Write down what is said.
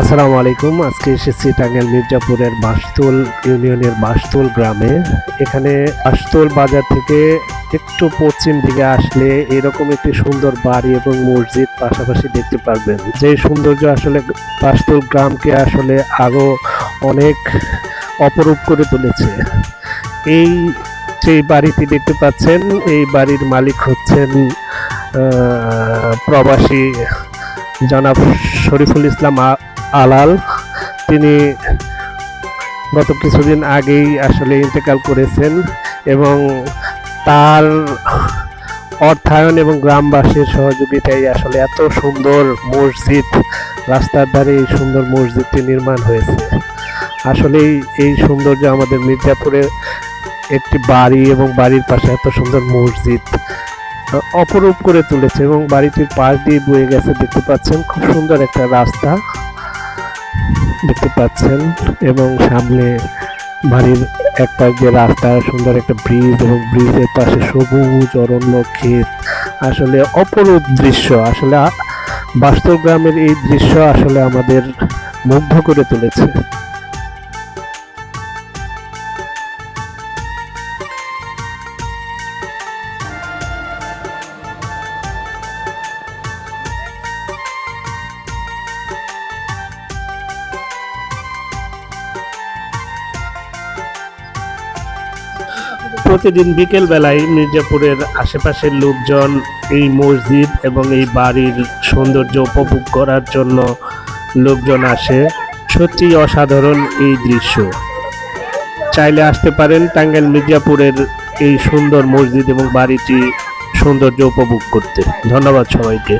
আসসালামু আলাইকুম। আজকে এসেছি টাঙ্গাইল মির্জাপুরের বাসতুল ইউনিয়নের বাসতুল গ্রামে। এখানে বাসতুল বাজার থেকে একটু পশ্চিম দিকে আসলে এরকম একটি সুন্দর বাড়ি এবং মসজিদ পাশাপাশি দেখতে পারবেন। যে সৌন্দর্য আসলে বাসতুল গ্রামকে আসলে আরও অনেক অপরূপ করে তুলেছে। এই যে বাড়িটি দেখতে পাচ্ছেন, এই বাড়ির মালিক হচ্ছেন প্রবাসী জনাব শরীফুল ইসলাম আলাল। তিনি গত কিছুদিন আগেই আসলে ইন্তেকাল করেছেন এবং তার অর্থায়ন এবং গ্রামবাসীর সহযোগিতায় আসলে এত সুন্দর মসজিদ, রাস্তার ধারে এই সুন্দর মসজিদটি নির্মাণ হয়েছে। আসলেই এই সৌন্দর্য আমাদের মির্জাপুরের একটি বাড়ি এবং বাড়ির পাশে এত সুন্দর মসজিদ অপরূপ করে তুলেছে এবং বাড়িটির পাশ দিয়ে বয়ে গেছে, দেখতে পাচ্ছেন, খুব সুন্দর একটা রাস্তা। দেখতে পাচ্ছেন এবং সামনে বাড়ির এক পাশ দিয়ে রাস্তা, সুন্দর একটা ব্রিজ এবং ব্রিজের পাশে সবুজ অরণ্য ক্ষেত আসলে অপরূপ দৃশ্য। আসলে বাস্তব গ্রামের এই দৃশ্য আসলে আমাদের মুগ্ধ করে তুলেছে। প্রতিদিন বিকেল বেলায় মির্জাপুরের আশেপাশের লোকজন এই মসজিদ এবং এই বাড়ির সৌন্দর্য উপভোগ করার জন্য লোকজন আসে। সত্যি অসাধারণ এই দৃশ্য। চাইলে আসতে পারেন টাঙ্গাইল মির্জাপুরের এই সুন্দর মসজিদ এবং বাড়িটি সৌন্দর্য উপভোগ করতে। ধন্যবাদ সবাইকে।